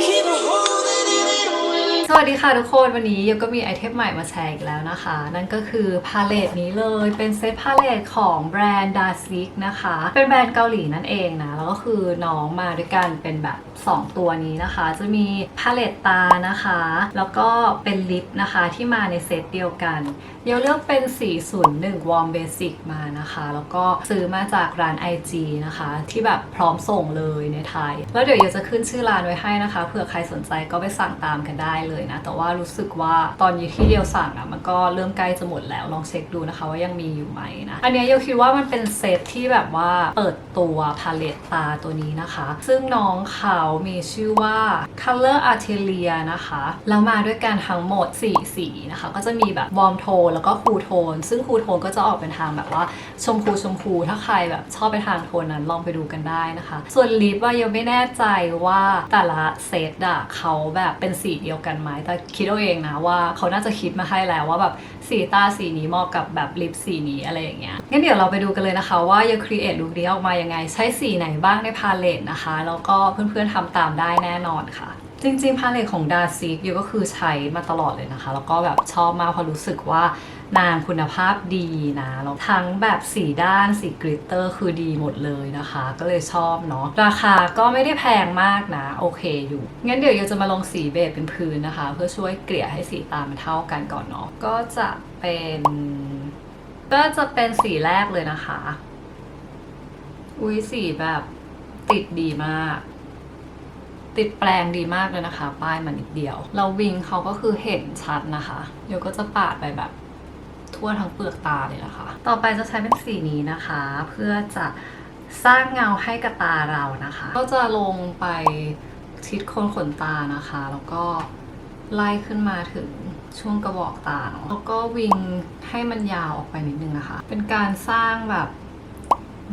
keep a hold. สวัสดีค่ะทุกคนวันนี้โยก็มีไอเทมใหม่มาแชร์อีกแล้วนะคะ นั่นก็คือพาเลตนี้เลยเป็นเซตพาเลตของแบรนด์ดาซิกนะคะ เป็นแบรนด์เกาหลีนั่นเองนะ แล้วก็คือน้องมาด้วยกันเป็นแบบ 2 ตัวนี้นะคะ จะมีพาเลตตานะคะ แล้วก็เป็นลิปนะคะที่มาในเซตเดียวกันโยเลือกเป็น 401 Warm Basic มานะคะ แล้วก็ซื้อมาจากร้าน IG นะคะ ที่แบบพร้อมส่งเลยในไทย แล้วเดี๋ยวยจะขึ้นชื่อร้านไว้ให้นะคะเผื่อใครสนใจก็ไปสั่งตามกันได้เลยนะ แต่ว่ารู้สึกว่าตอนนี้ที่เดียวสั่งอะมันก็เริ่มใกล้จะหมดแล้วลองเช็คดูนะคะว่ายังมีอยู่ไหมนะอันเนี้ยโยวคิดว่ามันเป็นเซตที่แบบว่าเปิดตัวพาเลตตาตัวนี้นะคะ ซึ่งน้องเขามีชื่อว่า Color Atelier นะคะแล้วมาด้วยกันทั้งหมด 4 สีนะคะ ก็จะมีแบบวอร์มโทนแล้วก็คูลโทน ซึ่งคูลโทนก็จะออกเป็นทางแบบว่าชมพูชมพูถ้าใครแบบชอบไปทางโทนนั้นลองไปดูกันได้นะคะ ส่วนลิปว่ายังไม่แน่ใจว่าแต่ละเซตอะเขาแบบเป็นสีเดียวกันไหมแต่คิดเอาเองนะว่าเขาน่าจะคิดมาให้แล้วว่าแบบสีตาสีนี้เหมาะกับแบบลิปสีนี้อะไรอย่างเงี้ย งั้นเดี๋ยวเราไปดูกันเลยนะคะ ว่าจะครีเอทลุคนี้ออกมายังไง ใช้สีไหนบ้างในพาเลตนะคะ แล้วก็เพื่อนๆทำตามได้แน่นอนค่ะ จริงๆพาเลตของดาซิกยูก็คือใช้มาตลอดเลยนะคะ แล้วก็แบบชอบมากเพราะรู้สึกว่านางคุณภาพดีนะแล้วทั้งแบบสีด้านสีกริตเตอร์คือดีหมดเลยนะคะ ก็เลยชอบเนาะราคาก็ไม่ได้แพงมากนะ โอเคอยู่ งั้นเดี๋ยวยูจะมาลงสีเบจเป็นพื้นนะคะ เพื่อช่วยเกลี่ยให้สีตามันเท่ากันก่อนเนาะก็จะเป็นก็จะเป็นสีแรกเลยนะคะ อุ้ยสีแบบติดดีมาก ติดแปลงดีมากเลยนะคะ ป้ายมันนิดเดียว เราวิงเขาก็คือเห็นชัดนะคะเดี๋ยวก็จะปาดไปแบบทั่วทั้งเปลือกตาเลยนะคะ ต่อไปจะใช้เป็นสีนี้นะคะ เพื่อจะสร้างเงาให้กับตาเรานะคะ ก็จะลงไปชิดโคนขนตานะคะ แล้วก็ไล่ขึ้นมาถึงช่วงกระบอกตาเนอะแล้วก็วิงให้มันยาวออกไปนิดนึงนะคะ เป็นการสร้างแบบ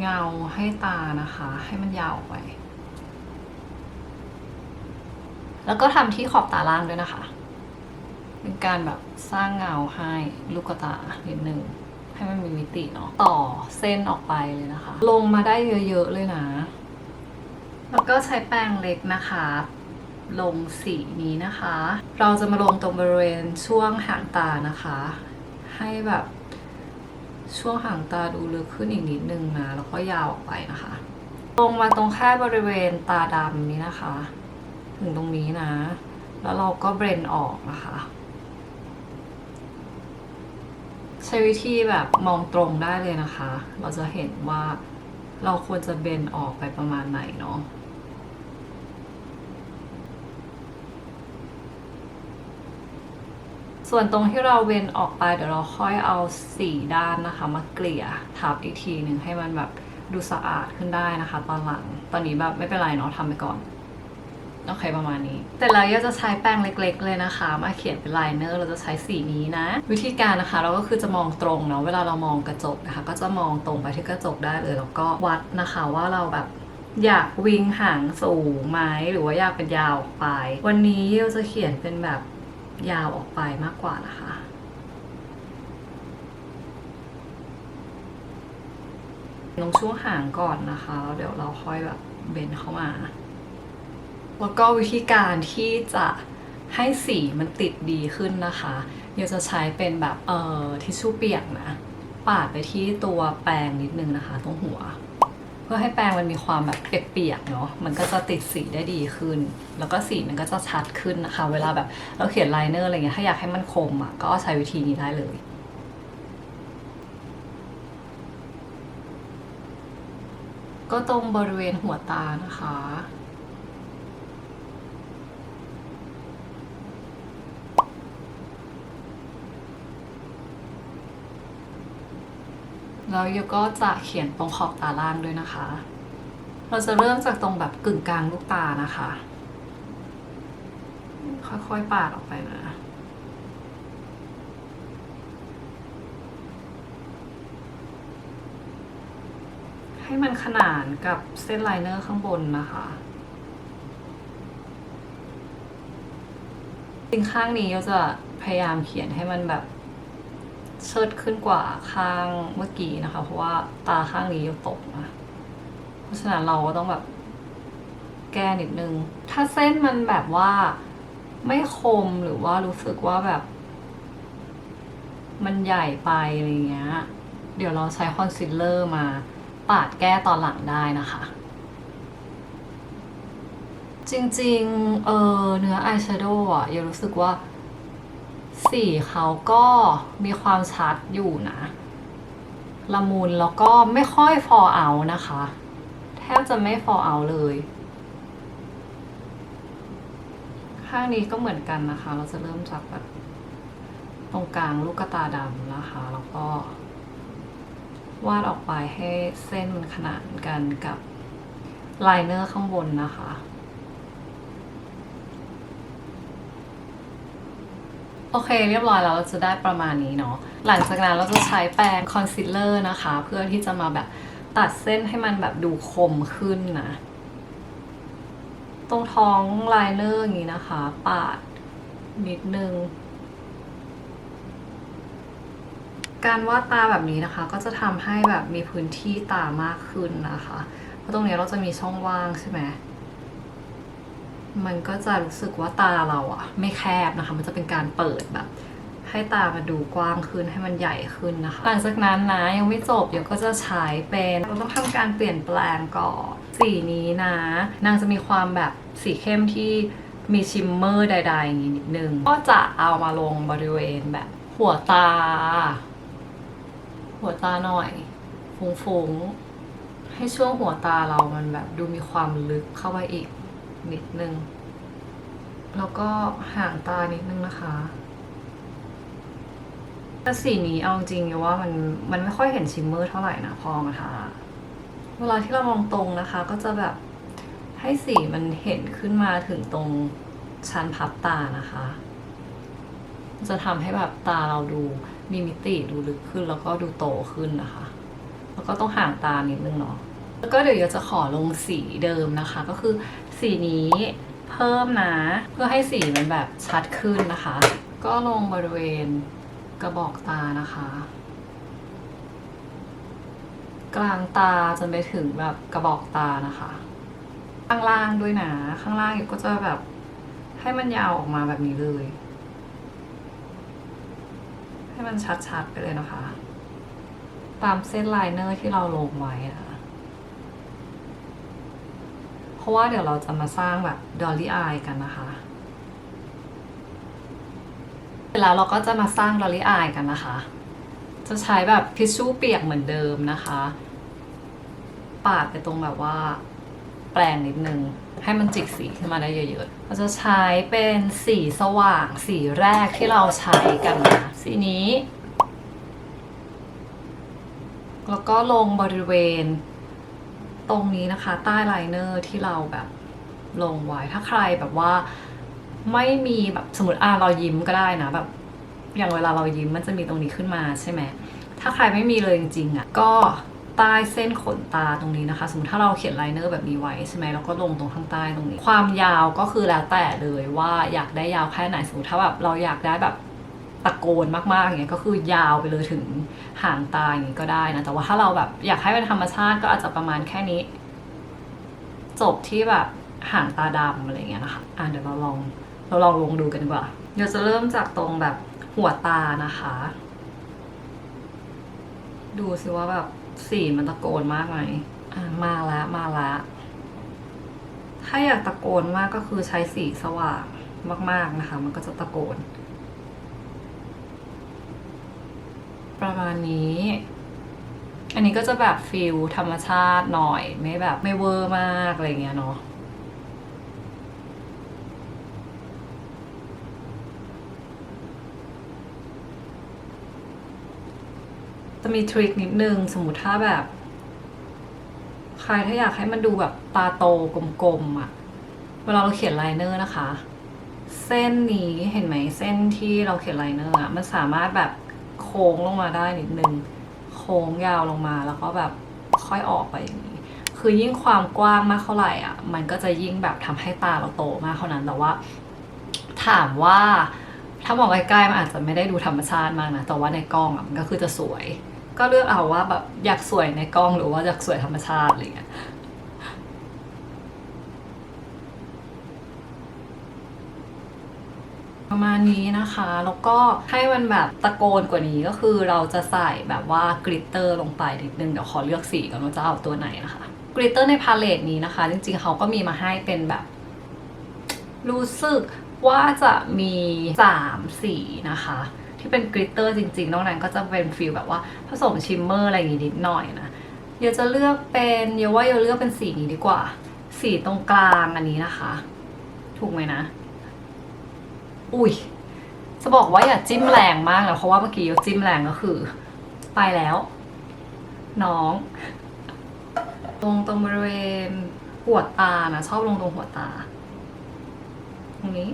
เงาให้ตานะคะ ให้มันยาวออกไป แล้วก็ทำที่ขอบตาล่างด้วยนะคะ เป็นการแบบสร้างเงาให้ลูกตานิดนึงให้มันมีมิติเนาะต่อเส้นออกไปเลยนะคะ ลงมาได้เยอะๆเลยนะ แล้วก็ใช้แป้งเล็กนะคะ ลงสีนี้นะคะ เราจะมาลงตรงบริเวณช่วงหางตานะคะ ให้แบบช่วงหางตาดูลึกขึ้นอีกนิดนึงนะ แล้วก็ยาวออกไปนะคะ ลงมาตรงแค่บริเวณตาดำนี้นะคะ ถึงตรงนี้นะ แล้วเราก็เบรนออกนะคะ ใช้วิธีแบบมองตรงได้เลยนะคะ เราจะเห็นว่าเราควรจะเบนออกไปประมาณไหนเนาะส่วนตรงที่เราเวนออกไปเดี๋ยวเราค่อยเอาสีด้านนะคะ มาเกลี่ยทับอีกทีหนึ่งให้มันแบบดูสะอาดขึ้นได้นะคะ ตอนหลัง ตอนนี้แบบไม่เป็นไรเนาะทำไปก่อน โอเคประมาณนี้แต่เราก็จะใช้แป้งเล็ก ๆ เลยนะคะ มาเขียนเป็นไลเนอร์เราจะใช้สีนี้นะ วิธีการนะคะเราก็คือจะมองตรงเนาะเวลาเรามองกระจกนะคะ ก็จะมองตรงไปที่กระจกได้เลยแล้วก็วัดนะคะว่าเราแบบอยากวิงหางสูงไหมหรือว่าอยากเป็นยาวออกไป วันนี้เราจะเขียนเป็นแบบยาวออกไปมากกว่านะคะลงช่วงหางก่อนนะคะแล้วเดี๋ยวเราค่อยแบบเบนเข้ามา แล้วก็วิธีการที่จะให้สีมันติดดีขึ้นนะคะเดี๋ยวจะใช้เป็นแบบเอ่อทิชชู่เปียกนะ ปาดไปที่ตัวแปรงนิดนึงนะคะ ตรงหัว เพื่อให้แปรงมันมีความแบบเปียกๆเนาะ มันก็จะติดสีได้ดีขึ้น แล้วก็สีมันก็จะชัดขึ้นนะคะ เวลาแบบเราเขียนไลเนอร์อะไรเงี้ย ถ้าอยากให้มันคมอะ ก็ใช้วิธีนี้ได้เลยก็ตรงบริเวณหัวตานะคะ แล้วโยก็จะเขียนตรงขอบตาล่างด้วยนะคะ เราจะเริ่มจากตรงแบบกึ่งกลางลูกตานะคะ ค่อยๆปาดออกไปนะให้มันขนานกับเส้นไลเนอร์ข้างบนนะคะ จริงข้างนี้เราจะพยายามเขียนให้มันแบบ เชิดขึ้นกว่าข้างเมื่อกี้นะคะ เพราะว่าตาข้างนี้ยังตกนะเพราะฉะนั้นเราก็ต้องแบบแก้นิดนึง ถ้าเส้นมันแบบว่าไม่คมหรือว่ารู้สึกว่าแบบ มันใหญ่ไปอะไรเงี้ย เดี๋ยวเราใช้คอนซีลเลอร์มาปาดแก้ตอนหลังได้นะคะ จริงๆ เออเนื้ออายแชโดว์อะยังรู้สึกว่า สีเขาก็มีความชัดอยู่นะ ละมุนแล้วก็ไม่ค่อยฟอร์เอานะคะ แทบจะไม่ฟอร์เอาเลย ข้างนี้ก็เหมือนกันนะคะ เราจะเริ่มจากแบบตรงกลางลูกกระตาดำนะคะ แล้วก็วาดออกไปให้เส้นมันขนานกันกับไลเนอร์ข้างบนนะคะ โอเคเรียบร้อยแล้วเราจะได้ประมาณนี้เนาะหลังจากนั้นเราจะใช้แปรงคอนซีลเลอร์นะคะ เพื่อที่จะมาแบบตัดเส้นให้มันแบบดูคมขึ้นนะ ตรงท้องไลเนอร์อย่างนี้นะคะ ปาดนิดนึง การวาดตาแบบนี้นะคะ ก็จะทำให้แบบมีพื้นที่ตามากขึ้นนะคะ เพราะตรงนี้เราจะมีช่องว่างใช่ไหม มันก็จะรู้สึกว่าตาเราอะไม่แคบนะคะ มันจะเป็นการเปิดแบบ ให้ตามันดูกว้างขึ้นให้มันใหญ่ขึ้นนะคะหลังจากนั้นนะยังไม่จบเดี๋ยวก็จะใช้เป็นเราต้องทำการเปลี่ยนแปลงก่อนสีนี้นะ นางจะมีความแบบสีเข้มที่มีชิมเมอร์ใดๆอย่างนี้นิดนึง ก็จะเอามาลงบริเวณแบบ หัวตา หัวตาหน่อยฟุ้งๆให้ช่วงหัวตาเรามันแบบดูมีความลึกเข้าไปอีก นิดนึง แล้วก็ห่างตานิดนึงนะคะแต่สีนี้เอาจริงๆว่ามันมันไม่ค่อยเห็นชิมเมอร์เท่าไหร่นะพอมาทาเวลาที่เรามองตรงนะคะ ก็จะแบบให้สีมันเห็นขึ้นมาถึงตรงชั้นพับตานะคะ จะทำให้แบบตาเราดูมีมิติดูลึกขึ้นแล้วก็ดูโตขึ้นนะคะ แล้วก็ต้องห่างตานิดนึงเนาะแล้วก็เดี๋ยวจะขอลงสีเดิมนะคะ ก็คือ สีนี้เพิ่มนะ เพื่อให้สีมันแบบชัดขึ้นนะคะ ก็ลงบริเวณกระบอกตานะคะ กลางตาจนไปถึงแบบกระบอกตานะคะ ข้างล่างด้วยนะ ข้างล่างก็จะแบบให้มันยาวออกมาแบบนี้เลย ให้มันชัดๆไปเลยนะคะ ตามเส้นไลเนอร์ที่เราลงไว้นะคะ เพ ราะว่าเดี๋ยวเราจะมาสร้างแบบดอลลี่อายกันนะคะเสร็จแล้วเราก็จะมาสร้างดอลลี่อายกันนะคะ จะใช้แบบทิชชู่เปียกเหมือนเดิมนะคะ ปาดไปตรงแบบว่าแปรงนิดนึง ให้มันจิกสีขึ้นมาได้เยอะๆเราจะใช้เป็นสีสว่างสีแรกที่เราใช้กันนะสีนี้ แล้วก็ลงบริเวณ ตรงนี้นะคะ ใต้ไลเนอร์ที่เราแบบลงไว้ ถ้าใครแบบว่าไม่มีแบบสมมติอะเรายิ้มก็ได้นะแบบอย่างเวลาเรายิ้มมันจะมีตรงนี้ขึ้นมาใช่ไหมถ้าใครไม่มีเลยจริงๆอะก็ใต้เส้นขนตาตรงนี้นะคะ สมมติถ้าเราเขียนไลเนอร์แบบนี้ไว้ใช่ไหมแล้วก็ลงตรงข้างใต้ตรงนี้ ความยาวก็คือแล้วแต่เลยว่าอยากได้ยาวแค่ไหนสมมติถ้าแบบเราอยากได้แบบ ตะโกนมากๆอย่างเงี้ยก็คือยาวไปเลยถึงหางตาอย่างงี้ก็ได้นะ แต่ว่าถ้าเราแบบอยากให้เป็นธรรมชาติก็อาจจะประมาณแค่นี้ จบที่แบบหางตาดำอะไรเงี้ยนะคะอะเดี๋ยวเราลองเราลองลงดูกันดีกว่าเดี๋ยวจะเริ่มจากตรงแบบหัวตานะคะ ดูสิว่าแบบสีมันตะโกนมากไหมอะมาล้วมาล้วถ้าอยากตะโกนมากก็คือใช้สีสว่างมาก ๆนะคะ มันก็จะตะโกน ประมาณนี้ อันนี้ก็จะแบบฟิลธรรมชาติหน่อย ไม่แบบไม่เวอร์มากอะไรเงี้ยเนาะจะมีทริคนิดนึง สมมติถ้าแบบ ใครถ้าอยากให้มันดูแบบตาโตกลมๆอะ่ะ เวลาเราเขียนไลเนอร์นะคะ เส้นนี้เห็นไหมเส้นที่เราเขียนไลเนอร์อะ มันสามารถแบบ โค้งลงมาได้นิดนึง โค้งยาวลงมาแล้วก็แบบค่อยออกไปอย่างนี้ คือยิ่งความกว้างมากเท่าไหร่อะ มันก็จะยิ่งแบบทำให้ตาเราโตมากเท่านั้น แต่ว่า ถามว่าถ้ามองใกล้ๆมันอาจจะไม่ได้ดูธรรมชาติมากนะ แต่ว่าในกล้องอะมันก็คือจะสวย ก็เลือกเอาว่าแบบอยากสวยในกล้องหรือว่าอยากสวยธรรมชาติอะไรเงี้ย ประมาณนี้นะคะ แล้วก็ให้มันแบบตะโกนกว่านี้ก็คือเราจะใส่แบบว่ากริตเตอร์ลงไปนิดนึง เดี๋ยวขอเลือกสีก่อนว่าจะเอาตัวไหนนะคะกริตเตอร์ในพาเลตนี้นะคะ จริงๆเขาก็มีมาให้เป็นแบบ รู้สึกว่าจะมี 3 สีนะคะ ที่เป็นกริตเตอร์จริงๆ นอกนั้นก็จะเป็นฟิลแบบว่าผสมชิมเมอร์อะไรอย่างงี้นิดหน่อยนะเดี๋ยวจะเลือกเป็นเดี๋ยวว่าเดี๋ยวเลือกเป็นสีนี้ดีกว่า สีตรงกลางอันนี้นะคะ ถูกไหมนะ อุ้ย จะบอกว่าอย่าจิ้มแรงมากนะเพราะว่าเมื่อกี้จิ้มแรงก็คือ ไปแล้ว น้อง ตรงตรงบริเวณหัวตานะชอบลงตรงหัวตา ตรงนี้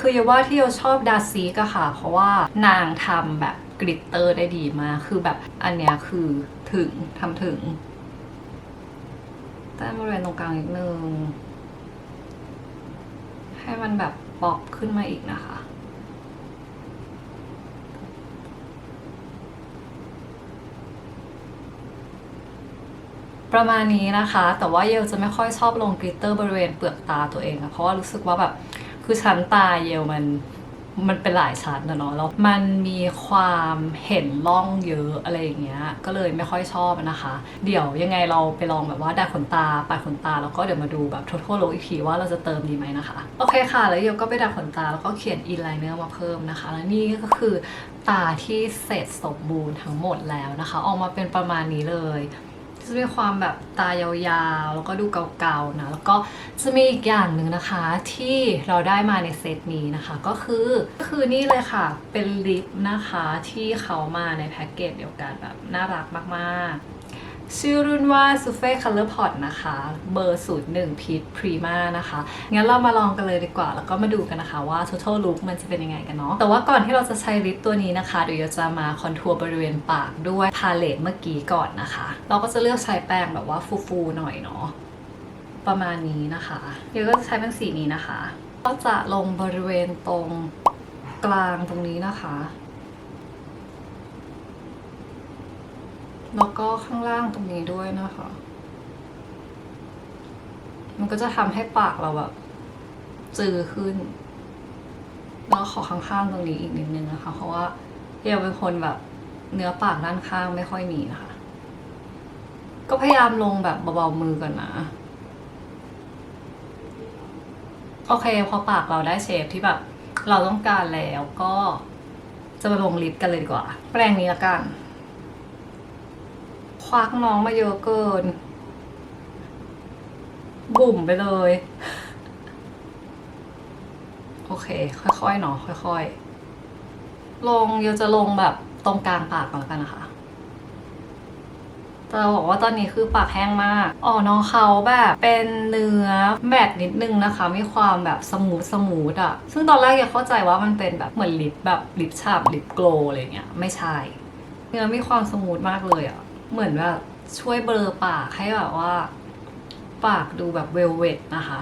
คืออย่าว่าที่เราชอบดาซีกอะค่ะ เพราะว่านางทำแบบ กริตเตอร์ได้ดีมาก คือแบบอันเนี้ยคือถึงทำถึงแต่บริเวณตรงกลางนิดนึง ให้มันแบบป๊อปขึ้นมาอีกนะคะ ประมาณนี้นะคะ แต่ว่าเยลจะไม่ค่อยชอบลงกลิตเตอร์บริเวณเปลือกตาตัวเองอะเพราะว่ารู้สึกว่าแบบ คือชั้นตาเยลมัน มันเป็นหลายชั้นนะเนาะแล้วมันมีความเห็นร่องเยอะอะไรอย่างเงี้ย ก็เลยไม่ค่อยชอบนะคะ เดี๋ยวยังไงเราไปลองแบบว่าดัดขนตาปาดขนตาแล้วก็เดี๋ยวมาดูแบบทั่วๆโลกอีกทีว่าเราจะเติมดีไหมนะคะ โอเคค่ะ แล้วเดี๋ยลก็ไปดัดขนตาแล้วก็เขียนอินไลเนอร์มาเพิ่มนะคะ และนี่ก็คือตาที่เสร็จสมบูรณ์ทั้งหมดแล้วนะคะ ออกมาเป็นประมาณนี้เลย จะมีความแบบตายาวๆ แล้วก็ดูเก่าๆนะ แล้วก็จะมีอีกอย่างหนึ่งนะคะที่เราได้มาในเซตนี้นะคะ ก็คือก็คือนี่เลยค่ะเป็นลิปนะคะที่เขามาในแพ็กเกจเดียวกันแบบน่ารักมากๆ ชื่อรุ่นว่า s u f e Color Pot นะคะ เบอร์ 01 Peach Prima นะคะ งั้นเรามาลองกันเลยดีกว่า แล้วก็มาดูกันนะคะว่า total look มันจะเป็นยังไงกันเนาะ แต่ว่าก่อนที่เราจะใช้ลิปตัวนี้นะคะ เดี๋ยวเราจะมาคอนทัวร์บริเวณปากด้วยพาเลตเมื่อกี้ก่อนนะคะ เราก็จะเลือกใช้แป้งแบบว่าฟูๆหน่อยเนาะ ประมาณนี้นะคะ เดี๋ยวก็จะใช้เป็นสีนี้นะคะ ก็จะลงบริเวณตรงกลางตรงนี้นะคะ แล้วก็ข้างล่างตรงนี้ด้วยนะคะ มันก็จะทำให้ปากเราแบบจือขึ้น แล้วขอข้างๆตรงนี้อีกนิดนึงนะคะ เพราะว่าเอลเป็นคนแบบเนื้อปากด้านข้างไม่ค่อยมีนะคะ ก็พยายามลงแบบเบาๆมือก่อนนะ โอเคพอปากเราได้เชฟที่แบบ เราต้องการแล้วก็จะมาลงลิปกันเลยดีกว่า แปรงนี้ละกัน วักน้องมาเยอะเกิน บุ่มไปเลย โอเค ค่อยๆเนาะค่อยๆ ลงเดี๋ยวจะลงแบบตรงกลางปากก่อนแล้วกันนะคะจะบอกว่าตอนนี้คือปากแห้งมาก อ๋อ น้องเขาแบบเป็นเนื้อแมตนิดนึงนะคะ มีความแบบสมูทสมูทอะซึ่งตอนแรกยังเข้าใจว่ามันเป็นแบบเหมือนลิปแบบลิปฉ่ำลิปโกลอะไรเงี้ย ไม่ใช่ เนื้อมีความสมูทมากเลยอะ เหมือนแบบช่วยเบลอปากให้แบบว่า ปากดูแบบเวลเวตนะคะ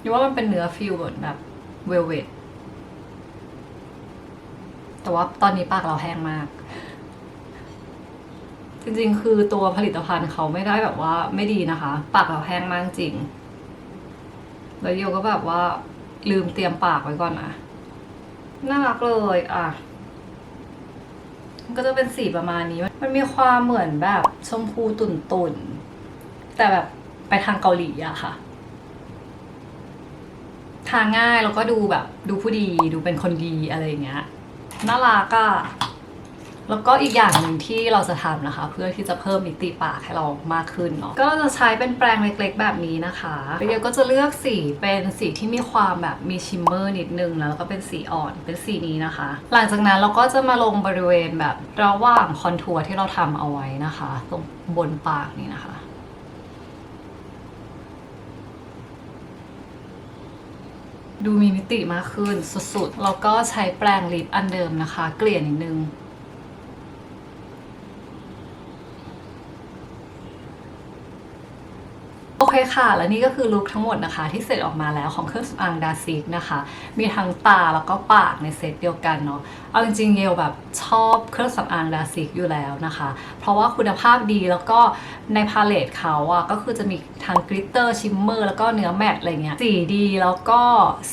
หรือว่ามันเป็นเนื้อฟิลเหมือนแบบเวลเวตแต่ว่าตอนนี้ปากเราแห้งมาก จริงๆ คือตัวผลิตภัณฑ์เขาไม่ได้แบบว่าไม่ดีนะคะ ปากเราแห้งมากจริง แล้วโยก็แบบว่าลืมเตรียมปากไว้ก่อนนะน่ารักเลยอะ มันก็จะเป็นสีประมาณนี้ มันมีความเหมือนแบบชมพูตุ่นตุ่นๆแต่แบบไปทางเกาหลีอะค่ะ ทางง่ายแล้วก็ดูแบบ ดูผู้ดีดูเป็นคนดีอะไรอย่างเงี้ยน่ารักอะ แล้วก็อีกอย่างหนึ่งที่เราจะทำนะคะ เพื่อที่จะเพิ่มมิติปากให้เรามากขึ้นเนาะก็จะใช้เป็นแปรงเล็กๆ แบบนี้นะคะเดี๋ยวก็จะเลือกสีเป็นสีที่มีความแบบมีชิมเมอร์นิดนึงแล้วก็เป็นสีอ่อนเป็นสีนี้นะคะ หลังจากนั้นเราก็จะมาลงบริเวณแบบระหว่างคอนทัวร์ที่เราทำเอาไว้นะคะ ตรงบนปากนี่นะคะดูมีมิติมากขึ้นสุดๆ แล้วก็ใช้แปรงลิปอันเดิมนะคะ เกลี่ยนิดนึง น โอ เคค่ะ และนี่ก็คือลุคทั้งหมดนะคะ ที่เสร็จออกมาแล้วของเครื่องสำอางดาซิกนะคะ มีทั้งตาแล้วก็ปากในเซตเดียวกันเนาะเอาจริงๆเยลแบบชอบเครื่องสำอางดาซิกอยู่แล้วนะคะ เพราะว่าคุณภาพดีแล้วก็ในพาเลตเขาอะก็คือจะมีทั้งกลิตเตอร์ชิมเมอร์แล้วก็เนื้อแมตต์อะไรเงี้ยสีดีแล้วก็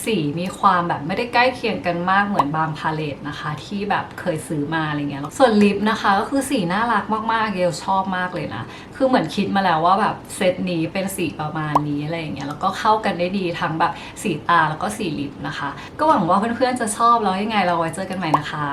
สีมีความแบบไม่ได้ใกล้เคียงกันมากเหมือนบางพาเลตนะคะ ที่แบบเคยซื้อมาอะไรเงี้ยส่วนลิปนะคะก็คือสีน่ารักมากๆเยลชอบมากเลยนะคือเหมือนคิดมาแล้วว่าแบบเซตนี้เป็นสีสีประมาณนี้อะไรอย่างเงี้ยแล้วก็เข้ากันได้ดีทั้งแบบสีตาแล้วก็สีลิปนะคะ ก็หวังว่าเพื่อนๆจะชอบแล้วยังไงเราไว้เจอกันใหม่นะคะ